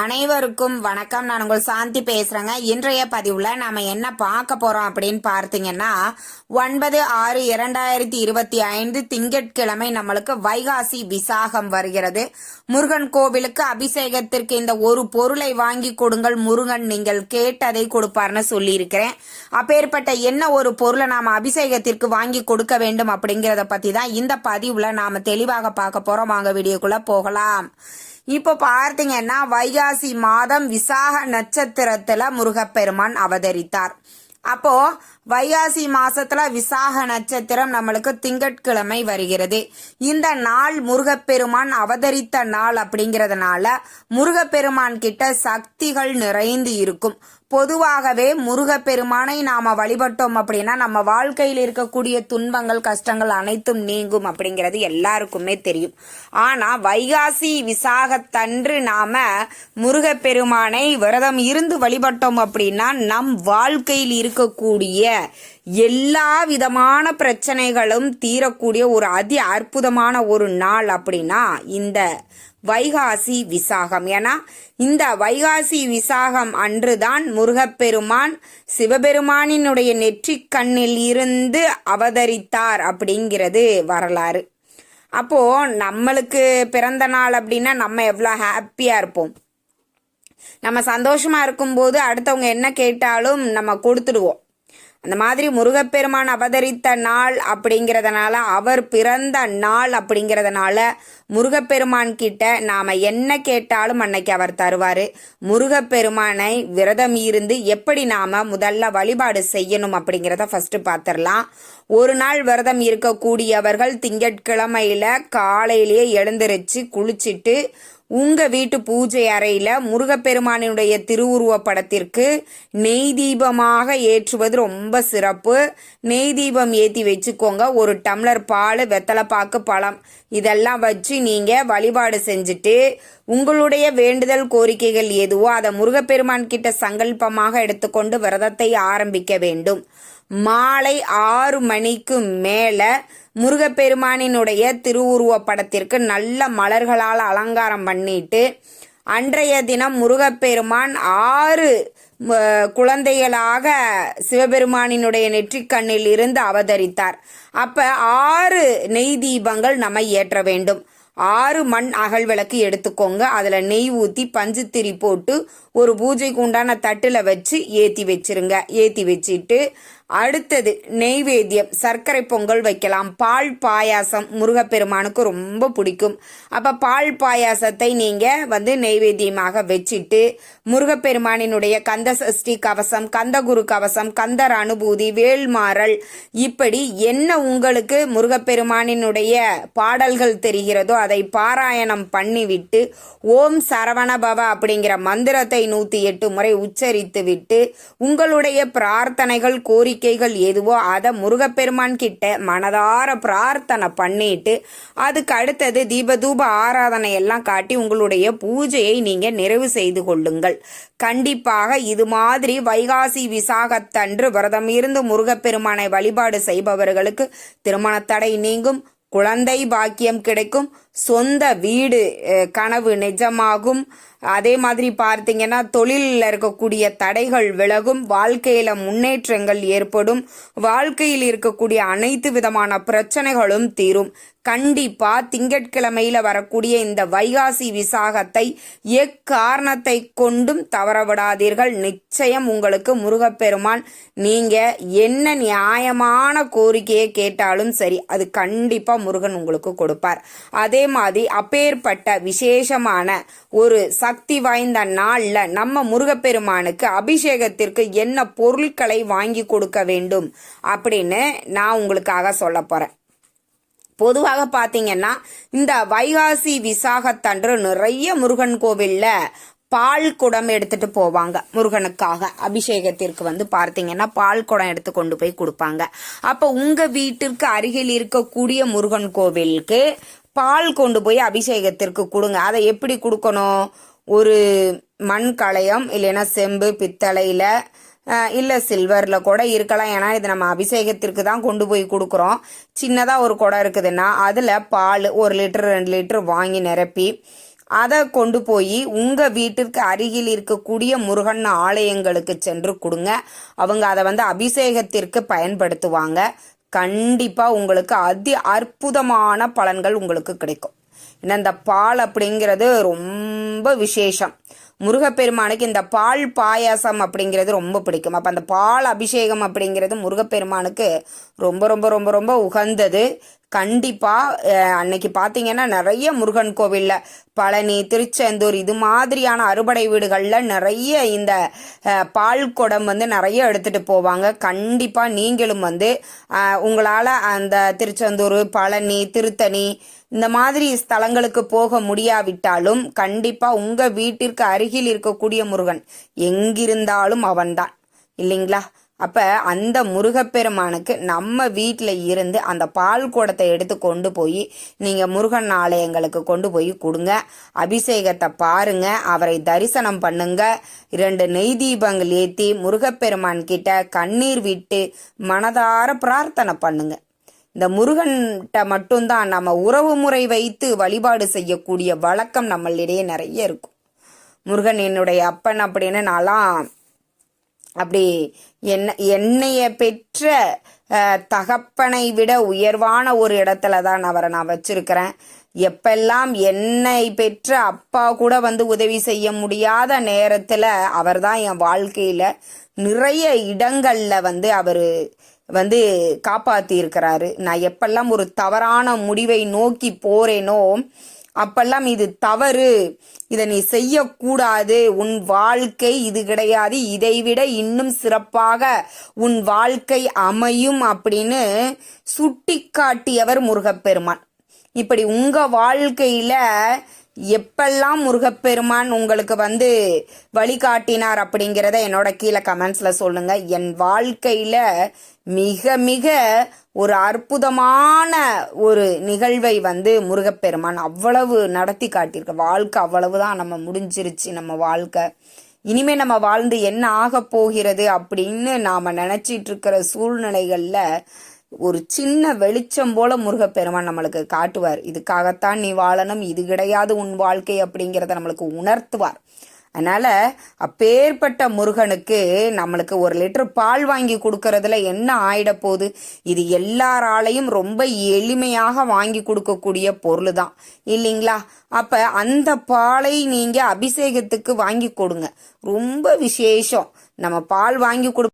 அனைவருக்கும் வணக்கம். நான் உங்கள் சாந்தி பேசுறேங்க. இன்றைய பதிவுல நாம என்ன பார்க்க போறோம் அப்படின்னு பார்த்தீங்கன்னா ஒன்பது ஆறு இரண்டாயிரத்தி இருபத்தி ஐந்து திங்கட்கிழமை நம்மளுக்கு வைகாசி விசாகம் வருகிறது. முருகன் கோவிலுக்கு அபிஷேகத்திற்கு இந்த ஒரு பொருளை வாங்கி கொடுங்கள். முருகன் நீங்கள் கேட்டதை கொடுப்பார்னு சொல்லியிருக்கிறேன். அப்பேற்பட்ட என்ன ஒரு பொருளை நாம அபிஷேகத்திற்கு வாங்கி கொடுக்க வேண்டும் அப்படிங்கறத பத்தி தான் இந்த பதிவுல நாம தெளிவாக பார்க்க போறோம். வாங்க வீடியோக்குள்ள போகலாம். இப்போ பார்த்தீங்கன்னா வைகாசி மாதம் விசாக நட்சத்திரத்துல முருகப்பெருமான் அவதரித்தார். அப்போ வைகாசி மாசத்துல விசாக நட்சத்திரம் நம்மளுக்கு திங்கட்கிழமை வருகிறது. இந்த நாள் முருகப்பெருமான் அவதரித்த நாள் அப்படிங்கறதுனால முருகப்பெருமான் கிட்ட சக்திகள் நிறைந்து இருக்கும். பொதுவாகவே முருகப்பெருமானை நாம வழிபட்டோம் அப்படின்னா நம்ம வாழ்க்கையில் இருக்கக்கூடிய துன்பங்கள் கஷ்டங்கள் அனைத்தும் நீங்கும் அப்படிங்கிறது எல்லாருக்குமே தெரியும். ஆனா வைகாசி விசாகத்தன்று நாம முருகப்பெருமானை விரதம் இருந்து வழிபட்டோம் அப்படின்னா நம் வாழ்க்கையில் இருக்கக்கூடிய எல்லா விதமான பிரச்சனைகளும் தீரக்கூடிய ஒரு அதி அற்புதமான ஒரு நாள் அப்படின்னா இந்த வைகாசி விசாகம். ஏன்னா இந்த வைகாசி விசாகம் அன்றுதான் முருகப்பெருமான் சிவபெருமானினுடைய நெற்றிக் கண்ணில் இருந்து அவதரித்தார் அப்படிங்கிறது வரலாறு. அப்போ நம்மளுக்கு பிறந்த நாள் அப்படின்னா நம்ம எவ்வளோ ஹாப்பியா இருப்போம். நம்ம சந்தோஷமா இருக்கும்போது அடுத்தவங்க என்ன கேட்டாலும் நம்ம கொடுத்துடுவோம். அந்த மாதிரி முருகப்பெருமான் அவதரித்த நாள் அப்படிங்கிறதுனால அவர் பிறந்த நாள் அப்படிங்கிறதுனால முருகப்பெருமான் கிட்ட நாம என்ன கேட்டாலும் அன்னைக்கு அவர் தருவாரு. முருகப்பெருமானை விரதம் இருந்து எப்படி நாம முதல்ல வழிபாடு செய்யணும் அப்படிங்கிறத ஃபர்ஸ்ட் பார்த்துடலாம் ஒரு நாள் விரதம் இருக்கக்கூடியவர்கள் திங்கட்கிழமையில காலையிலேயே எழுந்திருச்சு குளிச்சிட்டு உங்க வீட்டு பூஜை அறையில முருகப்பெருமானினுடைய திருவுருவ படத்திற்கு நெய் தீபமாக ஏற்றுவது ரொம்ப சிறப்பு. நெய் தீபம் ஏத்தி வச்சுக்கோங்க. ஒரு டம்ளர் பால் வெத்தலைப்பாக்கு பழம் இதெல்லாம் வச்சு நீங்க வழிபாடு செஞ்சுட்டு உங்களுடைய வேண்டுதல் கோரிக்கைகள் எதுவோ அதை முருகப்பெருமான் கிட்ட சங்கல்பமாக எடுத்துக்கொண்டு விரதத்தை ஆரம்பிக்க வேண்டும். மாலை ஆறு மணிக்கு மேல முருகப்பெருமானினுடைய திருவுருவ படத்திற்கு நல்ல மலர்களால் அலங்காரம் பண்ணிட்டு அன்றைய தினம் முருகப்பெருமான் ஆறு குழந்தைகளாக சிவபெருமானினுடைய நெற்றிக்கண்ணில் இருந்து அவதரித்தார். அப்ப ஆறு நெய் தீபங்கள் நம்ம ஏற்ற வேண்டும். ஆறு மண் அகல் விளக்கு எடுத்துக்கோங்க. அதுல நெய் ஊத்தி பஞ்சுத்திரி போட்டு ஒரு பூஜைக்கு உண்டான தட்டுல வச்சு ஏத்தி வச்சிருங்க. ஏத்தி வச்சுட்டு அடுத்தது நெய்வேத்தியம் சர்க்கரை பொங்கல் வைக்கலாம். பால் பாயாசம் முருகப்பெருமானுக்கு ரொம்ப பிடிக்கும். அப்போ பால் பாயாசத்தை நீங்கள் வந்து நெய்வேத்தியமாக வச்சுட்டு முருகப்பெருமானினுடைய கந்த சஷ்டி கவசம் கந்தகுரு கவசம் கந்தர் அனுபூதி வேல்மாறல் இப்படி என்ன உங்களுக்கு முருகப்பெருமானினுடைய பாடல்கள் தெரிகிறதோ அதை பாராயணம் பண்ணிவிட்டு ஓம் சரவணபவ அப்படிங்கிற மந்திரத்தை நூற்றி எட்டு முறை உச்சரித்து விட்டு உங்களுடைய பிரார்த்தனைகள் கோரிக்கைகள் எதுவோ அதை முருகப்பெருமான் கிட்ட மனதார பிரார்த்தனை பண்ணிட்டு அதுக்கு அடுத்தது தீபதூப ஆராதனை எல்லாம் காட்டி உங்களுடைய பூஜையை நீங்க நிறைவு செய்து கொள்ளுங்கள். கண்டிப்பாக இது மாதிரி வைகாசி விசாகத்தன்று விரதம் இருந்து முருகப்பெருமானை வழிபாடு செய்பவர்களுக்கு திருமண தடை நீங்கும். குழந்தை பாக்கியம் கிடைக்கும். சொந்த வீடு கனவு நிஜமாகும். அதே மாதிரி பார்த்தீங்கன்னா தொழிலில் இருக்கக்கூடிய தடைகள் விலகும். வாழ்க்கையில முன்னேற்றங்கள் ஏற்படும். வாழ்க்கையில் இருக்கக்கூடிய அனைத்து விதமான பிரச்சனைகளும் தீரும். கண்டிப்பா திங்கட்கிழமையில வரக்கூடிய இந்த வைகாசி விசாகத்தை எக்காரணத்தை கொண்டும் தவறவிடாதீர்கள். நிச்சயம் உங்களுக்கு முருகப்பெருமான் நீங்க என்ன நியாயமான கோரிக்கையை கேட்டாலும் சரி அது கண்டிப்பா முருகன் உங்களுக்கு கொடுப்பார். அதே மாதிரி அப்பேற்பட்ட விசேஷமான ஒரு சக்தி வாய்ந்த நாள்ல நம்ம முருகப்பெருமானுக்கு அபிஷேகத்திற்கு என்ன பொருட்களை வாங்கி கொடுக்க வேண்டும் அப்படின்னு நான் உங்களுக்காக சொல்ல போறேன். பொதுவாக பார்த்தீங்கன்னா இந்த வைகாசி விசாகத்தன்று நிறைய முருகன் கோவில்ல பால் குடம் எடுத்துட்டு போவாங்க முருகனுக்காக. அபிஷேகத்திற்கு வந்து பார்த்தீங்கன்னா பால் குடம் எடுத்து கொண்டு போய் கொடுப்பாங்க. அப்போ உங்க வீட்டிற்கு அருகில் இருக்கக்கூடிய முருகன் கோவிலுக்கு பால் கொண்டு போய் அபிஷேகத்திற்கு கொடுங்க. அதை எப்படி கொடுக்கணும்? ஒரு மண் களையம் இல்லைன்னா செம்பு பித்தளையில் இல்லை சில்வரில் கூட இருக்கலாம். ஏன்னா இது நம்ம அபிஷேகத்திற்கு தான் கொண்டு போய் கொடுக்குறோம். சின்னதாக ஒரு குடம் இருக்குதுன்னா அதில் பால் ஒரு லிட்டர் ரெண்டு லிட்டர் வாங்கி நிரப்பி அதை கொண்டு போய் உங்கள் வீட்டிற்கு அருகில் இருக்கக்கூடிய முருகன் ஆலயங்களுக்கு சென்று கொடுங்க. அவங்க அதை வந்து அபிஷேகத்திற்கு பயன்படுத்துவாங்க. கண்டிப்பாக உங்களுக்கு அதி அற்புதமான பலன்கள் உங்களுக்கு கிடைக்கும். ஏன்னா இந்த பால் அப்படிங்கிறது ரொம்ப விசேஷம். முருகப்பெருமானுக்கு இந்த பால் பாயாசம் அப்படிங்கிறது ரொம்ப பிடிக்கும். அப்போ அந்த பால் அபிஷேகம் அப்படிங்கிறது முருகப்பெருமானுக்கு ரொம்ப ரொம்ப ரொம்ப ரொம்ப உகந்தது. கண்டிப்பாக அன்னைக்கு பார்த்தீங்கன்னா நிறைய முருகன் கோவிலில் பழனி திருச்செந்தூர் இது மாதிரியான அறுபடை வீடுகளில் நிறைய இந்த பால் குடம் வந்து நிறைய எடுத்துகிட்டு போவாங்க. கண்டிப்பாக நீங்களும் வந்து உங்களால் அந்த திருச்செந்தூர் பழனி திருத்தணி இந்த மாதிரி ஸ்தலங்களுக்கு போக முடியாவிட்டாலும் கண்டிப்பாக உங்கள் வீட்டிற்கு அருகில் இருக்கக்கூடிய முருகன் எங்கிருந்தாலும் அவன்தான். இல்லைங்களா? அப்ப அந்த முருகப்பெருமானுக்கு நம்ம வீட்டில் இருந்து அந்த பால் குடத்தை எடுத்து கொண்டு போய் நீங்க முருகன் ஆலயங்களுக்கு கொண்டு போய் கொடுங்க. அபிஷேகத்தை பாருங்க. அவரை தரிசனம் பண்ணுங்க. இரண்டு நெய் தீபங்கள் ஏத்தி முருகப்பெருமான் கிட்ட கண்ணீர் விட்டு மனதார பிரார்த்தனை பண்ணுங்க. இந்த முருகன்கிட்ட மட்டும்தான் நம்ம உறவு முறை வைத்து வழிபாடு செய்யக்கூடிய வழக்கம் நம்மளிடையே நிறைய இருக்கும். முருகன் என்னுடைய அப்பன் அப்படின்னு நான்லாம் அப்படி என்ன என்னைய பெற்ற தகப்பனை விட உயர்வான ஒரு இடத்துல தான் அவரை நான் வச்சிருக்கிறேன். எப்பெல்லாம் என்னை பெற்ற அப்பா கூட வந்து உதவி செய்ய முடியாத நேரத்தில் அவர் தான் என் வாழ்க்கையில் நிறைய இடங்களில் வந்து அவர் வந்து காப்பாற்றி இருக்கிறாரு நான் எப்பெல்லாம் ஒரு தவறான முடிவை நோக்கி போறேனோ அப்பெல்லாம் இது தவறு. இதை நீ செய்யக்கூடாது. உன் வாழ்க்கை இது கிடையாது. இதைவிட இன்னும் சிறப்பாக உன் வாழ்க்கை அமையும் அப்படின்னு சுட்டி காட்டியவர் முருகப்பெருமான். இப்படி உங்க வாழ்க்கையில எப்பெல்லாம் முருகப்பெருமான் உங்களுக்கு வந்து வழிகாட்டினார் அப்படிங்கிறத என்னோட கீழே கமெண்ட்ஸில் சொல்லுங்கள் என் வாழ்க்கையில் மிக மிக ஒரு அற்புதமான ஒரு நிகழ்வை வந்து முருகப்பெருமான் அவ்வளவு நடத்தி காட்டியிருக்க. வாழ்க்கை அவ்வளவுதான் நம்ம முடிஞ்சிருச்சு நம்ம வாழ்க்கை. இனிமே நம்ம வாழ்ந்து என்ன ஆக போகிறது அப்படின்னு நாம் நினச்சிட்டு இருக்கிற சூழ்நிலைகளில் ஒரு சின்ன வெளிச்சம் போல முருகப்பெருமான் நம்மளுக்கு காட்டுவார். இதுக்காகத்தான் நீ வாழணும் இது கிடையாது உன் வாழ்க்கை அப்படிங்கிறத நம்மளுக்கு உணர்த்துவார். அதனால அப்பேற்பட்ட முருகனுக்கு நம்மளுக்கு ஒரு லிட்டர் பால் வாங்கி கொடுக்கறதுல என்ன ஆயிட போகுது இது எல்லாராலையும் ரொம்ப எளிமையாக வாங்கி கொடுக்கக்கூடிய பொருள் தான் இல்லைங்களா? அப்ப அந்த பாலை நீங்க அபிஷேகத்துக்கு வாங்கி கொடுங்க. ரொம்ப விசேஷம். நம்ம பால் வாங்கி கொடு